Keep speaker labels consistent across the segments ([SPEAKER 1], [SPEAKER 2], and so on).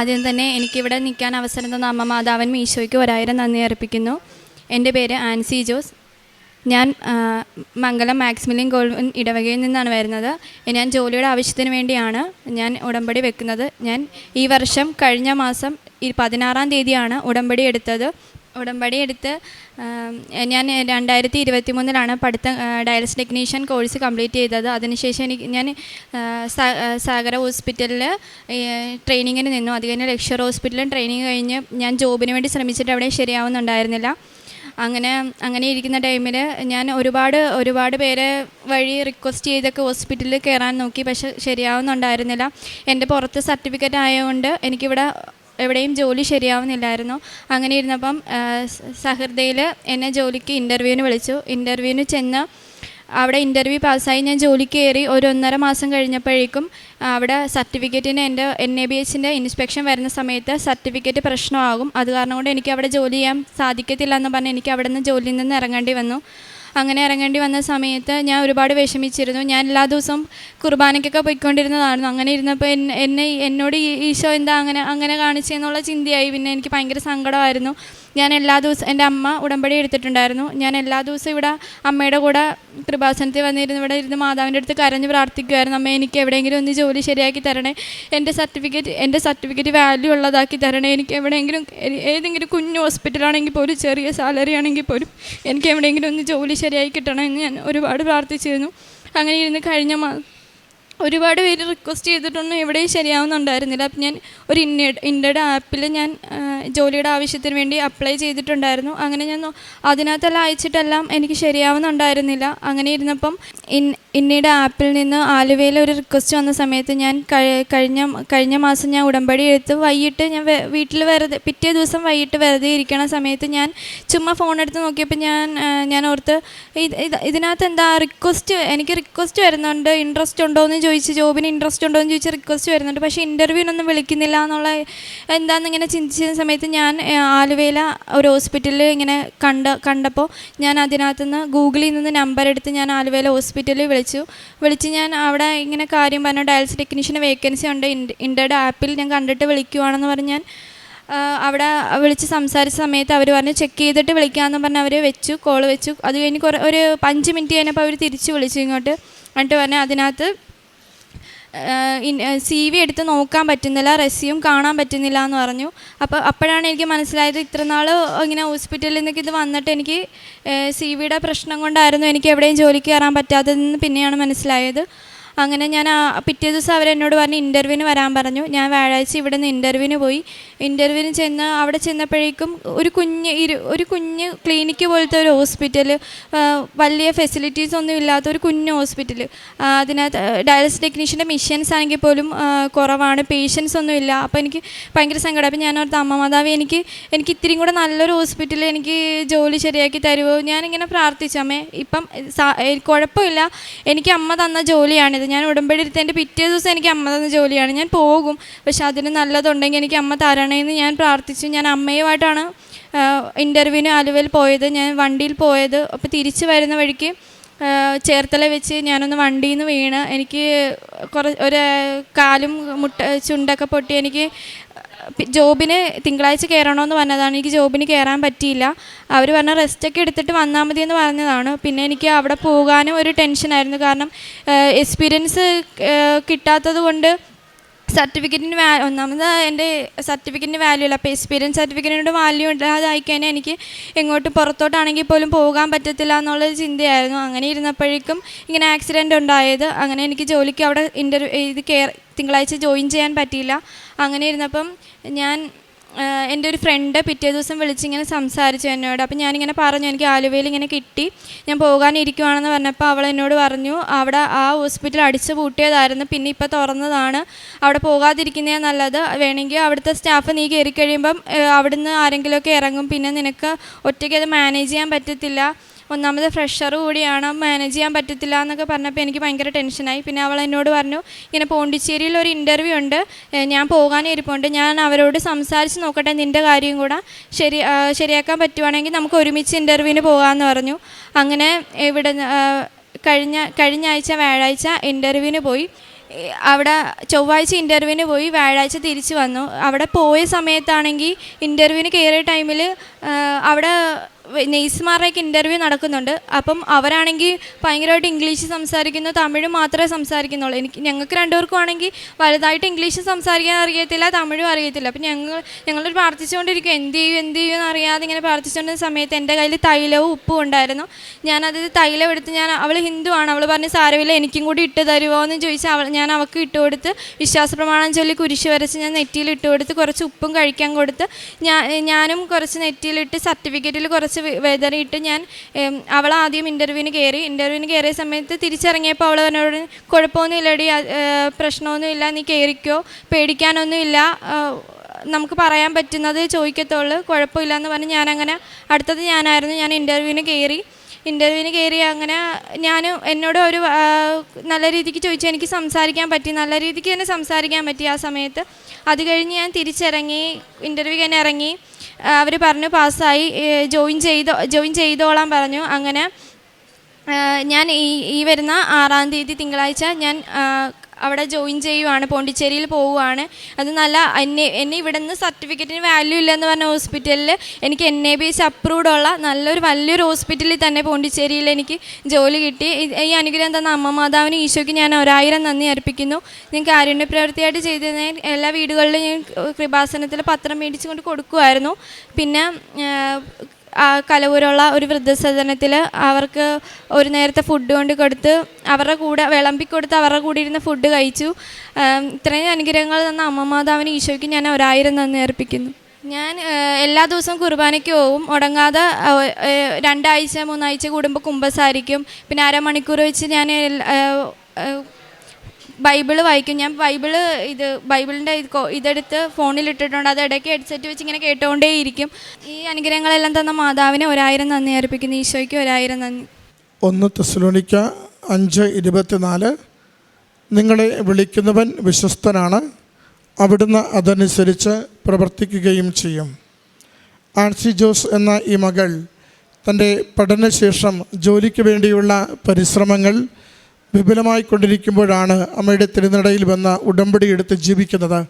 [SPEAKER 1] ആദ്യം തന്നെ എനിക്കിവിടെ നിൽക്കാൻ അവസരം തന്ന അമ്മ മാതാവൻ മീശോയ്ക്ക് ഒരായിരം നന്ദി അർപ്പിക്കുന്നു. എന്റെ പേര് ആൻസി ജോസ്. ഞാൻ മംഗലം മാക്സിമിലിയൻ ഗോൾവൻ ഇടവകയിൽ നിന്നാണ് വരുന്നത്. ഞാൻ ജോലിയുടെ ആവശ്യത്തിന് വേണ്ടിയാണ് ഞാൻ ഉടമ്പടി വെക്കുന്നത്. ഞാൻ ഈ വർഷം കഴിഞ്ഞ മാസം പതിനാറാം തീയതിയാണ് ഉടമ്പടി എടുത്തത്. ഉടമ്പടി എടുത്ത് ഞാൻ രണ്ടായിരത്തി ഇരുപത്തി മൂന്നിലാണ് പഠിത്തം ഡയലസ് ടെക്നീഷ്യൻ കോഴ്സ് കംപ്ലീറ്റ് ചെയ്തത്. അതിനുശേഷം എനിക്ക് ഞാൻ സാഗര ഹോസ്പിറ്റലിൽ ട്രെയിനിങ്ങിന് നിന്നു. അത് കഴിഞ്ഞ് ലക്ഷർ ഹോസ്പിറ്റലിൽ ട്രെയിനിങ് കഴിഞ്ഞ് ഞാൻ ജോബിന് വേണ്ടി ശ്രമിച്ചിട്ട് അവിടെ ശരിയാവുന്നുണ്ടായിരുന്നില്ല. അങ്ങനെ അങ്ങനെ ഇരിക്കുന്ന ടൈമിൽ ഞാൻ ഒരുപാട് ഒരുപാട് പേരെ വഴി റിക്വസ്റ്റ് ചെയ്തൊക്കെ ഹോസ്പിറ്റലിൽ കയറാൻ നോക്കി പക്ഷെ ശരിയാവുന്നുണ്ടായിരുന്നില്ല. എന്റെ പുറത്ത് സർട്ടിഫിക്കറ്റ് ആയതുകൊണ്ട് എനിക്കിവിടെ എവിടെയും ജോലി ശരിയാവുന്നില്ലായിരുന്നു. അങ്ങനെ ഇരുന്നപ്പം സഹൃദയിൽ എന്നെ ജോലിക്ക് ഇന്റർവ്യൂവിന് വിളിച്ചു. ഇന്റർവ്യൂവിന് ചെന്ന് അവിടെ ഇന്റർവ്യൂ പാസ്സായി ഞാൻ ജോലിക്ക് കയറി ഒരു ഒന്നര മാസം കഴിഞ്ഞപ്പോഴേക്കും അവിടെ സർട്ടിഫിക്കറ്റിന് എന്റെ എൻ എ ബി എച്ചിന്റെ ഇൻസ്പെക്ഷൻ വരുന്ന സമയത്ത് സർട്ടിഫിക്കറ്റ് പ്രശ്നമാകും. അത് കാരണം കൊണ്ട് എനിക്ക് അവിടെ ജോലി ചെയ്യാൻ സാധിക്കത്തില്ല എന്ന് പറഞ്ഞ് എനിക്ക് അവിടെ നിന്ന് ജോലിയിൽ നിന്ന് ഇറങ്ങേണ്ടി വന്നു. അങ്ങനെ ഇറങ്ങേണ്ടി വന്ന സമയത്ത് ഞാൻ ഒരുപാട് വിഷമിച്ചിരുന്നു. ഞാൻ എല്ലാ ദിവസവും കുർബാനയ്ക്കൊക്കെ പോയിക്കൊണ്ടിരുന്നതായിരുന്നു. അങ്ങനെ ഇരുന്നപ്പോൾ എന്നെ എന്നെ എന്നോട് ഈശോ എന്താ അങ്ങനെ അങ്ങനെ കാണിച്ചെന്നുള്ള ചിന്തയായി. പിന്നെ എനിക്ക് ഭയങ്കര സങ്കടമായിരുന്നു. ഞാൻ എല്ലാ ദിവസവും എന്റെ അമ്മ ഉടമ്പടി എടുത്തിട്ടുണ്ടായിരുന്നു. ഞാൻ എല്ലാ ദിവസവും ഇവിടെ അമ്മയുടെ കൂടെ കൃപാസനത്തിൽ വന്നിരുന്ന്. ഇവിടെ ഇരുന്ന് മാതാവിന്റെ അടുത്ത് കരഞ്ഞ് പ്രാർത്ഥിക്കുമായിരുന്നു അമ്മ എനിക്ക് എവിടെയെങ്കിലും ഒന്ന് ജോലി ശരിയാക്കി തരണേ. എന്റെ സർട്ടിഫിക്കറ്റ് എന്റെ സർട്ടിഫിക്കറ്റ് വാല്യൂ ഉള്ളതാക്കി തരണേ. എനിക്ക് എവിടെയെങ്കിലും ഏതെങ്കിലും കുഞ്ഞു ഹോസ്പിറ്റലാണെങ്കിൽ പോലും ചെറിയ സാലറി ആണെങ്കിൽ പോലും എനിക്ക് എവിടെയെങ്കിലും ഒന്ന് ജോലി ശരിയായി കിട്ടണമെന്ന് ഞാൻ ഒരുപാട് പ്രാർത്ഥിച്ചിരുന്നു. അങ്ങനെ ഇരുന്ന് കഴിഞ്ഞ ഒരുപാട് പേര് റിക്വസ്റ്റ് ചെയ്തിട്ടൊന്നും എവിടെയും ശരിയാവുന്നുണ്ടായിരുന്നില്ല. അപ്പം ഞാൻ ഒരു ഇന്ന ഇൻഡയുടെ ആപ്പിൽ ഞാൻ ജോലിയുടെ ആവശ്യത്തിന് വേണ്ടി അപ്ലൈ ചെയ്തിട്ടുണ്ടായിരുന്നു. അങ്ങനെ ഞാൻ അതിനകത്തെല്ലാം അയച്ചിട്ടെല്ലാം എനിക്ക് ശരിയാവുന്നുണ്ടായിരുന്നില്ല. അങ്ങനെ ഇരുന്നപ്പം ഇൻ ഇന്നയുടെ ആപ്പിൽ നിന്ന് ആലുവയിൽ ഒരു റിക്വസ്റ്റ് വന്ന സമയത്ത് ഞാൻ കഴിഞ്ഞ കഴിഞ്ഞ മാസം ഞാൻ ഉടമ്പടി എടുത്ത് വൈകിട്ട് ഞാൻ വീട്ടിൽ വെറുതെ പിറ്റേ ദിവസം വൈകിട്ട് വെറുതെ ഇരിക്കണ സമയത്ത് ഞാൻ ചുമ്മാ ഫോൺ എടുത്ത് നോക്കിയപ്പോൾ ഞാൻ ഞാൻ ഓർത്ത് ഇത് ഇത് ഇതിനകത്ത് എന്താ റിക്വസ്റ്റ് എനിക്ക് റിക്വസ്റ്റ് വരുന്നുണ്ട് ഇൻട്രസ്റ്റ് ഉണ്ടോ എന്ന് ചോദിച്ച് ജോബിന് ഇൻട്രസ്റ്റ് ഉണ്ടോ എന്ന് ചോദിച്ച് റിക്വസ്റ്റ് വരുന്നുണ്ട് പക്ഷേ ഇന്റർവ്യൂവിനൊന്നും വിളിക്കുന്നില്ല എന്നുള്ള എന്താണെന്ന് ഇങ്ങനെ ചിന്തിച്ച സമയത്ത് ഞാൻ ആലുവയിൽ ഒരു ഹോസ്പിറ്റലിൽ ഇങ്ങനെ കണ്ട കണ്ടപ്പോൾ ഞാൻ അതിനകത്ത് നിന്ന് ഗൂഗിളിൽ നിന്ന് നമ്പർ എടുത്ത് ഞാൻ ആലുവയിലെ ഹോസ്പിറ്റലിൽ വിളിച്ചു. വിളിച്ച്. ഞാൻ അവിടെ ഇങ്ങനെ കാര്യം പറഞ്ഞു. ഡയാലിസിസ് ടെക്നീഷ്യന് വേക്കൻസി ഉണ്ട്. ഇൻഡേഡ് ആപ്പിൽ ഞാൻ കണ്ടിട്ട് വിളിക്കുവാണെന്ന് പറഞ്ഞ് ഞാൻ അവിടെ വിളിച്ച് സംസാരിച്ച സമയത്ത് അവർ പറഞ്ഞു ചെക്ക് ചെയ്തിട്ട് വിളിക്കാമെന്ന് പറഞ്ഞ് അവർ വെച്ചു കോൾ വെച്ചു. അത് കഴിഞ്ഞ് കുറേ ഒരു അഞ്ച് മിനിറ്റ് കഴിഞ്ഞപ്പോൾ അവർ തിരിച്ച് വിളിച്ചു ഇങ്ങോട്ട്. എന്നിട്ട് പറഞ്ഞു അതിനകത്ത് സി വി എടുത്ത് നോക്കാൻ പറ്റുന്നില്ല റെസ്യൂം കാണാൻ പറ്റുന്നില്ല എന്ന് പറഞ്ഞു. അപ്പോൾ അപ്പോഴാണ് എനിക്ക് മനസ്സിലായത് ഇത്ര നാൾ ഇങ്ങനെ ഹോസ്പിറ്റലിൽ നിന്നൊക്കെ ഇത് വന്നിട്ട് എനിക്ക് സി വിയുടെ പ്രശ്നം കൊണ്ടായിരുന്നു എനിക്ക് എവിടെയും ജോലിക്ക് കയറാൻ പറ്റാത്തതെന്ന് പിന്നെയാണ് മനസ്സിലായത്. അങ്ങനെ ഞാൻ പിറ്റേ ദിവസം അവരെന്നോട് പറഞ്ഞ് ഇന്റർവ്യൂവിന് വരാൻ പറഞ്ഞു. ഞാൻ വ്യാഴാഴ്ച ഇവിടെ നിന്ന് ഇന്റർവ്യൂവിന് പോയി. ഇന്റർവ്യൂവിന് ചെന്ന് അവിടെ ചെന്നപ്പോഴേക്കും ഒരു കുഞ്ഞ് ഇരു ഒരു കുഞ്ഞ് ക്ലിനിക്ക് പോലത്തെ ഒരു ഹോസ്പിറ്റൽ വലിയ ഫെസിലിറ്റീസ് ഒന്നും ഇല്ലാത്ത ഒരു കുഞ്ഞ് ഹോസ്പിറ്റൽ അതിനകത്ത് ഡയാലിസിസ് ടെക്നീഷ്യന്റെ മിഷൻസ് ആണെങ്കിൽ പോലും കുറവാണ്. പേഷ്യൻസ് ഒന്നും ഇല്ല. അപ്പോൾ എനിക്ക് ഭയങ്കര സങ്കടം. അപ്പോൾ ഞാൻ ഓർത്ത് അമ്മ മാതാവ് എനിക്ക് എനിക്ക് ഇത്രയും കൂടെ നല്ലൊരു ഹോസ്പിറ്റലിൽ എനിക്ക് ജോലി ശരിയാക്കി തരുമോ ഞാനിങ്ങനെ പ്രാർത്ഥിച്ചു. അമ്മേ ഇപ്പം കുഴപ്പമില്ല. എനിക്ക് അമ്മ തന്ന ജോലിയാണിത്. ഞാൻ ഉടമ്പടി എടുത്തതിന്റെ പിറ്റേ ദിവസം എനിക്ക് അമ്മ തന്ന ജോലിയാണ്. ഞാൻ പോകും. പക്ഷെ അതിന് നല്ലതുണ്ടെങ്കിൽ എനിക്ക് അമ്മ തരണേന്ന് ഞാൻ പ്രാർത്ഥിച്ചു. ഞാൻ അമ്മയുമായിട്ടാണ് ഇന്റർവ്യൂവിന് ആലുവയിൽ പോയത്. ഞാൻ വണ്ടിയിൽ പോയത്. അപ്പോൾ തിരിച്ച് വരുന്ന വഴിക്ക് ചേർത്തല വെച്ച് ഞാനൊന്ന് വണ്ടിയിൽ നിന്ന് വീണ് എനിക്ക് കുറ ഒരു കാലും മുട്ട ചുണ്ടൊക്കെ പൊട്ടി എനിക്ക് ജോബിന് തിങ്കളാഴ്ച കയറണമെന്ന് പറഞ്ഞതാണ്. എനിക്ക് ജോബിന് കയറാൻ പറ്റിയില്ല. അവർ പറഞ്ഞ റെസ്റ്റൊക്കെ എടുത്തിട്ട് വന്നാൽ മതി എന്ന് പറഞ്ഞതാണ്. പിന്നെ എനിക്ക് അവിടെ പോകാനും ഒരു ടെൻഷനായിരുന്നു കാരണം എക്സ്പീരിയൻസ് കിട്ടാത്തത് കൊണ്ട് സർട്ടിഫിക്കറ്റിന് വാ ഒന്നാമത് എന്റെ സർട്ടിഫിക്കറ്റിന് വാല്യൂ ഇല്ല അപ്പോൾ എക്സ്പീരിയൻസ് സർട്ടിഫിക്കറ്റിന്റെ വാല്യൂ ഇല്ലാതായിക്കഴിഞ്ഞാൽ എനിക്ക് എങ്ങോട്ടും പുറത്തോട്ടാണെങ്കിൽ പോലും പോകാൻ പറ്റത്തില്ല എന്നുള്ളൊരു ചിന്തയായിരുന്നു. അങ്ങനെ ഇരുന്നപ്പോഴേക്കും ഇങ്ങനെ ആക്സിഡന്റ് ഉണ്ടായത്. അങ്ങനെ എനിക്ക് ജോലിക്ക് അവിടെ ഇന്റർവ്യൂ ഇത് കയറി തിങ്കളാഴ്ച ജോയിൻ ചെയ്യാൻ പറ്റിയില്ല. അങ്ങനെ ഇരുന്നപ്പം ഞാൻ എന്റെ ഒരു ഫ്രണ്ട് പിറ്റേ ദിവസം വിളിച്ചിങ്ങനെ സംസാരിച്ചു എന്നോട്. അപ്പം ഞാനിങ്ങനെ പറഞ്ഞു എനിക്ക് ആലുവയിൽ ഇങ്ങനെ കിട്ടി. ഞാൻ പോകാനിരിക്കുവാണെന്ന് പറഞ്ഞപ്പോൾ അവൾ എന്നോട് പറഞ്ഞു അവിടെ ആ ഹോസ്പിറ്റൽ അടിച്ചു പൂട്ടിയതായിരുന്നു. പിന്നെ ഇപ്പോൾ തുറന്നതാണ്. അവിടെ പോകാതിരിക്കുന്നേ നല്ലത്. വേണമെങ്കിൽ അവിടുത്തെ സ്റ്റാഫ് നീ കയറി കഴിയുമ്പം അവിടുന്ന് ആരെങ്കിലുമൊക്കെ ഇറങ്ങും. പിന്നെ നിനക്ക് ഒറ്റയ്ക്ക് അത് മാനേജ് ചെയ്യാൻ പറ്റത്തില്ല. ഒന്നാമത് ഫ്രഷർ കൂടിയാണ്. മാനേജ് ചെയ്യാൻ പറ്റത്തില്ല എന്നൊക്കെ പറഞ്ഞപ്പോൾ എനിക്ക് ഭയങ്കര ടെൻഷനായി. പിന്നെ അവൾ എന്നോട് പറഞ്ഞു ഇങ്ങനെ പോണ്ടിച്ചേരിയിൽ ഒരു ഇന്റർവ്യൂ ഉണ്ട്. ഞാൻ പോകാനേ ഇരിപ്പുണ്ട്. ഞാൻ അവരോട് സംസാരിച്ച് നോക്കട്ടെ നിന്റെ കാര്യം കൂടെ. ശരി ശരിയാക്കാൻ പറ്റുവാണെങ്കിൽ നമുക്ക് ഒരുമിച്ച് ഇന്റർവ്യൂവിന് പോകാമെന്ന് പറഞ്ഞു. അങ്ങനെ ഇവിടെ കഴിഞ്ഞ കഴിഞ്ഞ ആഴ്ച വ്യാഴാഴ്ച ഇന്റർവ്യൂവിന് പോയി. അവിടെ ചൊവ്വാഴ്ച ഇന്റർവ്യൂവിന് പോയി. വ്യാഴാഴ്ച തിരിച്ചു വന്നു. അവിടെ പോയ സമയത്താണെങ്കിൽ ഇന്റർവ്യൂവിന് കയറിയ ടൈമിൽ അവിടെ നെയ്സുമാരുടെയൊക്കെ ഇന്റർവ്യൂ നടക്കുന്നുണ്ട്. അപ്പം അവരാണെങ്കിൽ ഭയങ്കരമായിട്ട് ഇംഗ്ലീഷ് സംസാരിക്കുന്നു തമിഴ് മാത്രമേ സംസാരിക്കുന്നുള്ളൂ. എനിക്ക് ഞങ്ങൾക്ക് രണ്ടുപേർക്കും ആണെങ്കിൽ വലുതായിട്ട് ഇംഗ്ലീഷ് സംസാരിക്കാൻ അറിയത്തില്ല തമിഴും അറിയത്തില്ല. അപ്പം ഞങ്ങൾ ഞങ്ങളൊരു പ്രാർത്ഥിച്ചുകൊണ്ടിരിക്കും. എന്ത് ചെയ്യും എന്ത് ചെയ്യും എന്ന് അറിയാതെ ഇങ്ങനെ പ്രാർത്ഥിച്ചുകൊണ്ടിരുന്ന സമയത്ത് എന്റെ കയ്യിൽ തൈലവും ഉപ്പും ഉണ്ടായിരുന്നു. ഞാനത് തൈലം എടുത്ത് ഞാൻ അവൾ ഹിന്ദു ആണ്. അവൾ പറഞ്ഞ് സാരമില്ല എനിക്കും കൂടി ഇട്ട് തരുമോ എന്ന് ചോദിച്ചാൽ അവൾ ഞാൻ അവൾക്ക് ഇട്ട് കൊടുത്ത് വിശ്വാസ പ്രമാണം ചൊല്ലി കുരിശ് വരച്ച് ഞാൻ നെറ്റിയിൽ ഇട്ട് കൊടുത്ത് കുറച്ച് ഉപ്പും കഴിക്കാൻ കൊടുത്ത് ഞാൻ ഞാനും കുറച്ച് നെറ്റിയിലിട്ട് സർട്ടിഫിക്കറ്റിൽ കുറച്ച് വെ- വെതറിയിട്ട് ഞാൻ അവൾ ആദ്യം ഇന്റർവ്യൂവിന് കയറി ഇന്റർവ്യൂവിന് കയറിയ സമയത്ത് തിരിച്ചിറങ്ങിയപ്പോൾ അവൾ എന്നോട് കുഴപ്പമൊന്നുമില്ലടി പ്രശ്നമൊന്നുമില്ല നീ കയറിക്കോ പേടിക്കാനൊന്നുമില്ല നമുക്ക് പറയാൻ പറ്റുന്നത് ചോദിക്കത്തുള്ളൂ കുഴപ്പമില്ല എന്ന് പറഞ്ഞ് ഞാനങ്ങനെ അടുത്തത് ഞാനായിരുന്നു ഞാൻ ഇന്റർവ്യൂവിന് കയറി ഇന്റർവ്യൂവിന് കയറി അങ്ങനെ ഞാൻ എന്നോട് ഒരു നല്ല രീതിക്ക് ചോദിച്ചു എനിക്ക് സംസാരിക്കാൻ പറ്റി. നല്ല രീതിക്ക് തന്നെ സംസാരിക്കാൻ പറ്റി ആ സമയത്ത്. അത് കഴിഞ്ഞ് ഞാൻ തിരിച്ചിറങ്ങി ഇന്റർവ്യൂ കഴിഞ്ഞ് ഇറങ്ങി. അവർ പറഞ്ഞു പാസ്സായി ജോയിൻ ചെയ്തോ ജോയിൻ ചെയ്തോളാൻ പറഞ്ഞു. അങ്ങനെ ഞാൻ ഈ ഈ വരുന്ന ആറാം തീയതി തിങ്കളാഴ്ച ഞാൻ അവിടെ ജോയിൻ ചെയ്യുവാണ് പോണ്ടിച്ചേരിയിൽ പോവുകയാണ് അത് നല്ല എന്നെ എന്നെ ഇവിടെ നിന്ന് സർട്ടിഫിക്കറ്റിന് വാല്യൂ ഇല്ലെന്ന് പറഞ്ഞ ഹോസ്പിറ്റലിൽ എനിക്ക് N A B S approved ഉള്ള നല്ലൊരു വലിയൊരു ഹോസ്പിറ്റലിൽ തന്നെ പോണ്ടിച്ചേരിയിൽ എനിക്ക് ജോലി കിട്ടി. ഈ അനുഗ്രഹം തന്ന അമ്മ മാതാവിന് ഈശോയ്ക്ക് ഞാൻ ഒരായിരം നന്ദി അർപ്പിക്കുന്നു. ഞാൻ കാരുണ്യ പ്രവൃത്തിയായിട്ട് ചെയ്തിരുന്ന എല്ലാ വീടുകളിലും ഞാൻ കൃപാസനത്തിൽ പത്രം മേടിച്ചുകൊണ്ട് കൊടുക്കുമായിരുന്നു പിന്നെ കലവൂരുള്ള ഒരു വൃദ്ധസദനത്തിൽ അവർക്ക് ഒരു നേരത്തെ ഫുഡ് കൊണ്ട് കൊടുത്ത് അവരുടെ കൂടെ വിളമ്പി കൊടുത്ത് അവരുടെ കൂടെ ഇരുന്ന് ഫുഡ് കഴിച്ചു. ഇത്രയും അനുഗ്രഹങ്ങൾ തന്ന അമ്മമാതാവിന് ഈശോയ്ക്ക് ഞാൻ ഒരായിരം നന്ദി അർപ്പിക്കുന്നു. ഞാൻ എല്ലാ ദിവസവും കുർബാനയ്ക്ക് പോവും. മുടങ്ങാതെ രണ്ടാഴ്ച മൂന്നാഴ്ച കൂടുമ്പോൾ കുമ്പസാരിക്കും. പിന്നെ അരമണിക്കൂർ വെച്ച് ഞാൻ ബൈബിൾ വായിക്കും. ഞാൻ ബൈബിൾ ഇത് ബൈബിളിന്റെ ഇത് ഇതെടുത്ത് ഫോണിൽ ഇട്ടിട്ടുണ്ട് അത് ഇടയ്ക്ക് ഹെഡ്സെറ്റ് വെച്ച് ഇങ്ങനെ കേട്ടുകൊണ്ടേയിരിക്കും ഈ അനുഗ്രഹങ്ങളെല്ലാം തന്ന മാതാവിനെ ഒരായിരം നന്ദി അർപ്പിക്കുന്നു. ഈശോയ്ക്ക് ഒരായിരം നന്ദി.
[SPEAKER 2] ഒന്ന് തെസ്ലോണിക്ക അഞ്ച് ഇരുപത്തിനാല്. നിങ്ങളെ വിളിക്കുന്നവൻ വിശ്വസ്തനാണ്. അവിടുന്ന് അതനുസരിച്ച് പ്രവർത്തിക്കുകയും ചെയ്യും. ആൻസി ജോസ് എന്ന ഈ മകൾ തന്റെ പഠനശേഷം ജോലിക്ക് വേണ്ടിയുള്ള പരിശ്രമങ്ങൾ വിപുലമായി കൊണ്ടിരിക്കുമ്പോഴാണ് അമ്മയുടെ തിരുനടയിൽ വന്ന ഉടമ്പടി എടുത്ത് ജീവിക്കുന്നത്.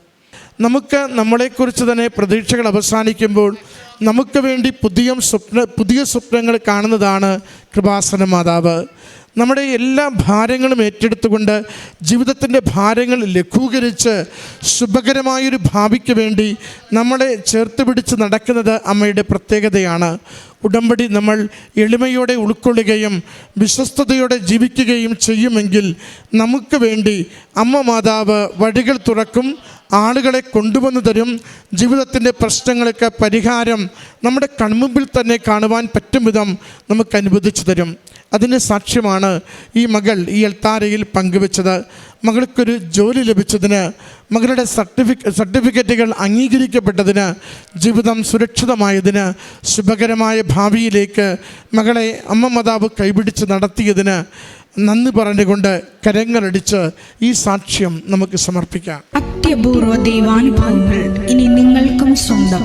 [SPEAKER 2] നമുക്ക് നമ്മളെക്കുറിച്ച് തന്നെ പ്രതീക്ഷകൾ അവസാനിക്കുമ്പോൾ നമുക്ക് വേണ്ടി പുതിയ സ്വപ്ന പുതിയ സ്വപ്നങ്ങൾ കാണുന്നതാണ് കൃപാസന മാതാവ്. നമ്മുടെ എല്ലാ ഭാരങ്ങളും ഏറ്റെടുത്തുകൊണ്ട് ജീവിതത്തിന്റെ ഭാരങ്ങൾ ലഘൂകരിച്ച് ശുഭകരമായൊരു ഭാവിക്ക് വേണ്ടി നമ്മളെ ചേർത്ത് പിടിച്ച് നടക്കുന്നത് അമ്മയുടെ പ്രത്യേകതയാണ്. ഉടമ്പടി നമ്മൾ എളിമയോടെ ഉൾക്കൊള്ളുകയും വിശ്വസ്തയോടെ ജീവിക്കുകയും ചെയ്യുമെങ്കിൽ നമുക്ക് വേണ്ടി അമ്മ മാതാവ് വഴികൾ തുറക്കും ആളുകളെ കൊണ്ടുവന്നു തരും ജീവിതത്തിന്റെ പ്രശ്നങ്ങൾക്ക് പരിഹാരം നമ്മുടെ കൺമുമ്പിൽ തന്നെ കാണുവാൻ പറ്റും വിധം നമുക്ക് അനുവദിച്ചു തരും. അതിന് സാക്ഷ്യമാണ് ഈ മകൾ ഈ എൽത്താരയിൽ പങ്കുവെച്ചത്. മകൾക്കൊരു ജോലി ലഭിച്ചതിന് മകളുടെ സർട്ടിഫിക്ക സർട്ടിഫിക്കറ്റുകൾ അംഗീകരിക്കപ്പെട്ടതിന് ജീവിതം സുരക്ഷിതമായതിന് ശുഭകരമായ ഭാവിയിലേക്ക് മകളെ അമ്മ മതാവ് കൈപിടിച്ച് നടത്തിയതിന് നന്ദി പറഞ്ഞുകൊണ്ട് കരങ്ങളടിച്ച് ഈ സാക്ഷ്യം നമുക്ക് സമർപ്പിക്കാം.
[SPEAKER 3] അത്യപൂർവ ദൈവാനുഭവങ്ങൾ ഇനി നിങ്ങൾക്കും സ്വന്തം.